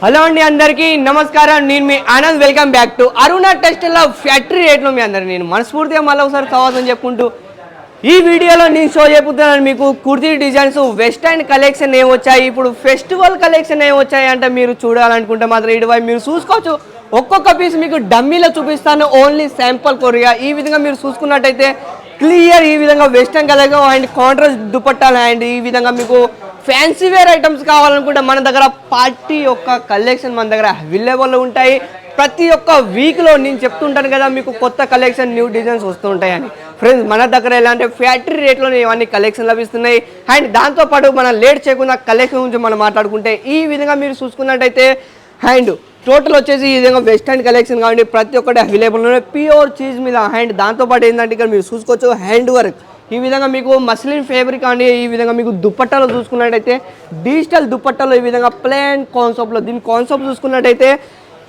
Hello అండి అందరికీ నమస్కారం. నేను మీ Anand welcome back to Aruna టెస్ట్లో ఫ్యాక్టరీ రేట్లో మీ అందరు నేను మనస్ఫూర్తిగా మళ్ళీ ఒకసారి స్వాగతం చెప్పుకుంటూ ఈ వీడియోలో నేను షో చెప్పుతున్నాను. మీకు కుర్తీ డిజైన్స్ వెస్టర్న్ కలెక్షన్ ఏం వచ్చాయి? ఇప్పుడు ఫెస్టివల్ కలెక్షన్ ఏం వచ్చాయి అంటే మీరు చూడాలనుకుంటే మాత్రం ఇటువైపు మీరు చూసుకోవచ్చు. ఒక్కొక్క పీస్ మీకు డమ్మీలో చూపిస్తాను. ఓన్లీ శాంపుల్ కొరియా. ఈ విధంగా మీరు చూసుకున్నట్టయితే క్లియర్ ఈ విధంగా వెస్టర్న్ కలెక్షన్ అండ్ కాంట్రాస్ట్ దుపట్టాలు అండ్ ఈ విధంగా మీకు ఫ్యాన్సీ వేర్ ఐటమ్స్ కావాలనుకుంటే మన దగ్గర పార్టీ యొక్క కలెక్షన్ మన దగ్గర అవైలబుల్ ఉంటాయి. ప్రతి ఒక్క వీక్లో నేను చెప్తుంటాను కదా మీకు కొత్త కలెక్షన్ న్యూ డిజైన్స్ వస్తూ ఉంటాయని ఫ్రెండ్స్ మన దగ్గర ఎలా అంటే ఫ్యాక్టరీ రేట్లో ఇవన్నీ కలెక్షన్ లభిస్తున్నాయి. అండ్ దాంతోపాటు మనం లేట్ చేయకుండా కలెక్షన్ గురించి మనం మాట్లాడుకుంటే ఈ విధంగా మీరు చూసుకున్నట్టయితే అండ్ టోటల్ వచ్చేసి ఈ విధంగా వెస్టర్న్ కలెక్షన్ కాబట్టి ప్రతి ఒక్కటి అవైలబుల్ ఉన్నాయి ప్యూర్ చీజ్ మీద. అండ్ దాంతోపాటు ఏంటంటే ఇక్కడ మీరు చూసుకోవచ్చు హ్యాండ్ వర్క్ ఈ విధంగా మీకు మస్లిన్ ఫేబ్రిక్ అండి ఈ విధంగా మీకు దుప్పట్టలో చూసుకున్నట్టయితే డిజిటల్ దుప్పట్టాలు ఈ విధంగా ప్లాన్ కాన్సెప్ట్లో దీని కాన్సెప్ట్ చూసుకున్నట్టయితే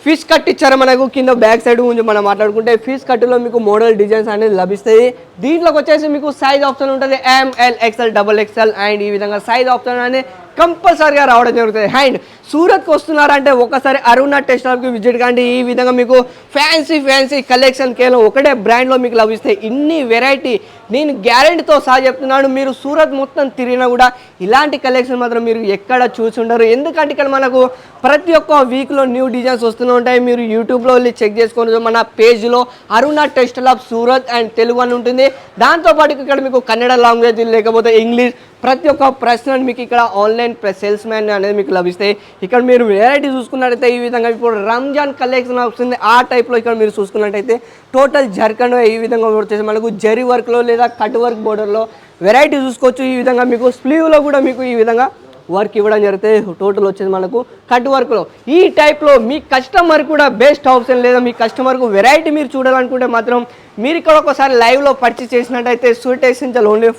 ఫిష్ కట్ ఇచ్చారు మనకు కింద బ్యాక్ సైడ్ గురించి మనం మాట్లాడుకుంటే ఫిష్ కట్లో మీకు మోడల్ డిజైన్స్ అనేది లభిస్తాయి. దీంట్లోకి వచ్చేసి మీకు సైజ్ ఆప్షన్ ఉంటుంది M L XL double XL and ఈ విధంగా సైజ్ ఆప్షన్ అనేది కంపల్సరీగా రావడం జరుగుతుంది. అండ్ సూరత్కి వస్తున్నారంటే ఒకసారి అరుణ టెక్స్టైల్కి విజిట్ కండి. ఈ విధంగా మీకు ఫ్యాన్సీ ఫ్యాన్సీ కలెక్షన్ కేవలం ఒకటే బ్రాండ్లో మీకు లభిస్తాయి ఇన్ని వెరైటీ నేను గ్యారెంటీతో సహా చెప్తున్నాను. మీరు సూరత్ మొత్తం తిరిగినా కూడా ఇలాంటి కలెక్షన్ మాత్రం మీరు ఎక్కడ చూసి ఉండరు. ఎందుకంటే ఇక్కడ మనకు ప్రతి ఒక్క వీక్లో న్యూ డిజైన్స్ వస్తూనే ఉంటాయి. మీరు యూట్యూబ్లో వెళ్ళి చెక్ చేసుకొని మన పేజ్లో Aruna textile of Surat and Telugu అని ఉంటుంది. దాంతోపాటు ఇక్కడ మీకు కన్నడ లాంగ్వేజ్ లేకపోతే ఇంగ్లీష్ ప్రతి ఒక్క ప్రశ్న మీకు ఇక్కడ ఆన్లైన్ సేల్స్ మ్యాన్ అనేది మీకు లభిస్తాయి ఇక్కడ మీరు వెరైటీ చూసుకున్నట్టయితే ఈ విధంగా ఇప్పుడు రంజాన్ కలెక్షన్ వస్తుంది ఆ టైప్లో ఇక్కడ మీరు చూసుకున్నట్టయితే టోటల్ జర్ఖండ్ ఈ విధంగా వచ్చేసి మనకు జరి వర్క్లో లేదా కట్ వర్క్ బోర్డర్లో వెరైటీ చూసుకోవచ్చు. ఈ విధంగా మీకు స్లీవ్లో కూడా మీకు ఈ విధంగా వర్క్ ఇవ్వడం జరిగితే టోటల్ వచ్చేది మనకు కట్ వర్క్లో ఈ టైప్లో మీ కస్టమర్ కూడా బెస్ట్ ఆప్షన్ లేదా మీ కస్టమర్కు వెరైటీ మీరు చూడాలనుకుంటే మాత్రం మీరు ఇక్కడ ఒకసారి లైవ్లో పర్చేస్ చేసినట్టయితే సూట్ ఎసెన్షియల్ ఓన్లీ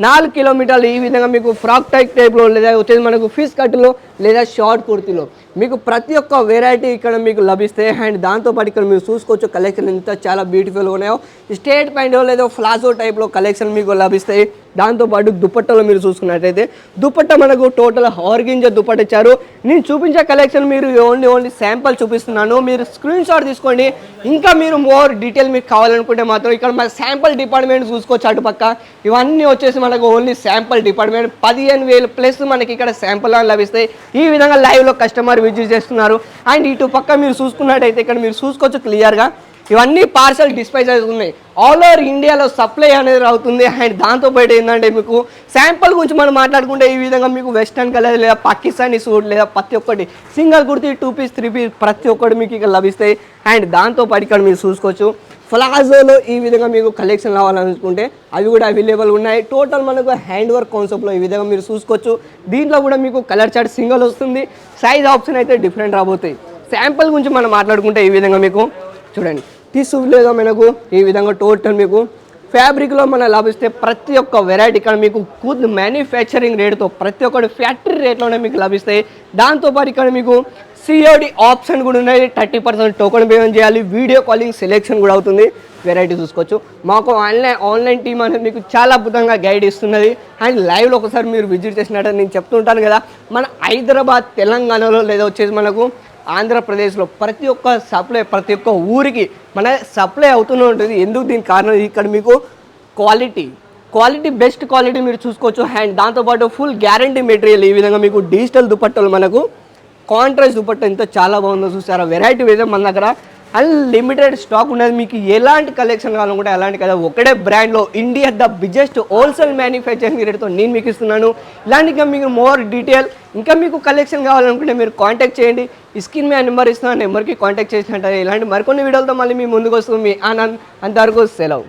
నాలుగు కిలోమీటర్లు ఈ విధంగా మీకు ఫ్రాక్ టైప్ టైప్లో లేదా వచ్చేసి మనకు ఫిష్ కట్లో లేదా షార్ట్ కుర్తీలో. మీకు ప్రతి ఒక్క వెరైటీ ఇక్కడ మీకు లభిస్తాయి. అండ్ దాంతోపాటు ఇక్కడ మీరు చూసుకోవచ్చు కలెక్షన్ ఎంత చాలా బ్యూటిఫుల్గా ఉన్నాయో. స్టేట్ ప్యాంట్ లేదా ఫ్లాజో టైప్లో కలెక్షన్ మీకు లభిస్తాయి. దాంతోపాటు దుపట్టలో మీరు చూసుకున్నట్టయితే దుపట్ట మనకు టోటల్ హార్గింజ దుపట్ట ఇచ్చారు. నేను చూపించే కలెక్షన్ మీరు ఓన్లీ ఓన్లీ శాంపుల్ చూపిస్తున్నాను. మీరు స్క్రీన్ షాట్ తీసుకోండి. ఇంకా మీరు మోర్ డీటెయిల్ మీకు కావాలనుకుంటే మాత్రం ఇక్కడ మన శాంపుల్ డిపార్ట్మెంట్ చూసుకోవచ్చు అటుపక్క. ఇవన్నీ వచ్చేసి మనకు ఓన్లీ శాంపుల్ డిపార్ట్మెంట్ పదిహేను వేలు ప్లస్ మనకి ఇక్కడ శాంపుల్ అని లభిస్తాయి ఈ విధంగా లైవ్లో కస్టమర్ విజిట్ చేస్తున్నారు. అండ్ ఇటు పక్క మీరు చూసుకున్నట్టయితే ఇక్కడ మీరు చూసుకోవచ్చు క్లియర్గా ఇవన్నీ పార్సల్ డిస్పైజ్ అవుతున్నాయి ఆల్ ఓవర్ ఇండియాలో సప్లై అనేది అవుతుంది అండ్ దాంతోపాటు ఏంటంటే మీకు శాంపుల్ గురించి మనం మాట్లాడుకుంటే ఈ విధంగా మీకు వెస్టర్న్ కలర్ లేదా పాకిస్తానీ సూట్ లేదా ప్రతి ఒక్కటి single kurti two piece three piece ప్రతి ఒక్కటి మీకు ఇక్కడ లభిస్తాయి. అండ్ దాంతో పాటు ఇక్కడ మీరు చూసుకోవచ్చు. ఫ్లాజోలో ఈ విధంగా మీకు కలెక్షన్ రావాలనుకుంటే అవి కూడా అవైలబుల్ ఉన్నాయి. టోటల్ మనకు హ్యాండ్ వర్క్ కాన్సెప్ట్లో ఈ విధంగా మీరు చూసుకోవచ్చు. దీంట్లో కూడా మీకు కలర్ చార్ట్ సింగిల్ వస్తుంది. సైజ్ ఆప్షన్ అయితే డిఫరెంట్ రాబోతాయి. శాంపుల్ గురించి మనం మాట్లాడుకుంటే ఈ విధంగా మీకు చూడండి. టిష్యూ లేదా మనకు ఈ విధంగా టోటల్ మీకు ఫ్యాబ్రిక్లో మన లభిస్తే ప్రతి ఒక్క వెరైటీ ఇక్కడ మీకు కూత్ మ్యానుఫ్యాక్చరింగ్ రేట్తో ప్రతి ఒక్కటి ఫ్యాక్టరీ రేట్లోనే మీకు లభిస్తాయి. దాంతోపాటు ఇక్కడ మీకు సిఓడి ఆప్షన్ కూడా ఉన్నాయి. థర్టీ పర్సెంట్ టోకెన్ పేమెంట్ చేయాలి. వీడియో కాలింగ్ సెలెక్షన్ కూడా అవుతుంది. వెరైటీ చూసుకోవచ్చు. మాకు ఆన్లైన్ ఆన్లైన్ టీమ్ అనేది మీకు చాలా అద్భుతంగా గైడ్ ఇస్తున్నది. అండ్ లైవ్లో ఒకసారి మీరు విజిట్ చేసినట్టు నేను చెప్తుంటాను కదా. మన హైదరాబాద్ తెలంగాణలో లేదా వచ్చేసి మనకు ఆంధ్రప్రదేశ్లో ప్రతి ఒక్క సప్లై ప్రతి ఒక్క ఊరికి మన సప్లై అవుతూనే ఉంటుంది. ఎందుకు దీనికి కారణం? ఇక్కడ మీకు క్వాలిటీ క్వాలిటీ బెస్ట్ క్వాలిటీ మీరు చూసుకోవచ్చు. అండ్ దాంతోపాటు ఫుల్ గ్యారంటీ మెటీరియల్ ఈ విధంగా మీకు డిజిటల్ దుపట్టలు మనకు కాంట్రాస్ట్ దుపట్ట ఎంత చాలా బాగుందో చూసారా? వెరైటీ అయితే మన దగ్గర అన్లిమిటెడ్ స్టాక్ ఉన్నది. మీకు ఎలాంటి కలెక్షన్ కావాలనుకుంటే అలాంటి కదా. ఒకటే బ్రాండ్లో India the biggest wholesale manufacturing రేట్తో నేను మీకు ఇస్తున్నాను. ఇలాంటి మీకు మోర్ డీటెయిల్ ఇంకా మీకు కలెక్షన్ కావాలనుకుంటే మీరు కాంటాక్ట్ చేయండి. స్క్రీన్ మీ నెంబర్ ఇస్తున్నాను నెంబర్కి కాంటాక్ట్ చేసినట్టు ఇలాంటి మరికొన్ని వీడియోలతో మళ్ళీ మీ ముందుకు వస్తుంది. మీ ఆనంద్ అంతవరకు సెలవు.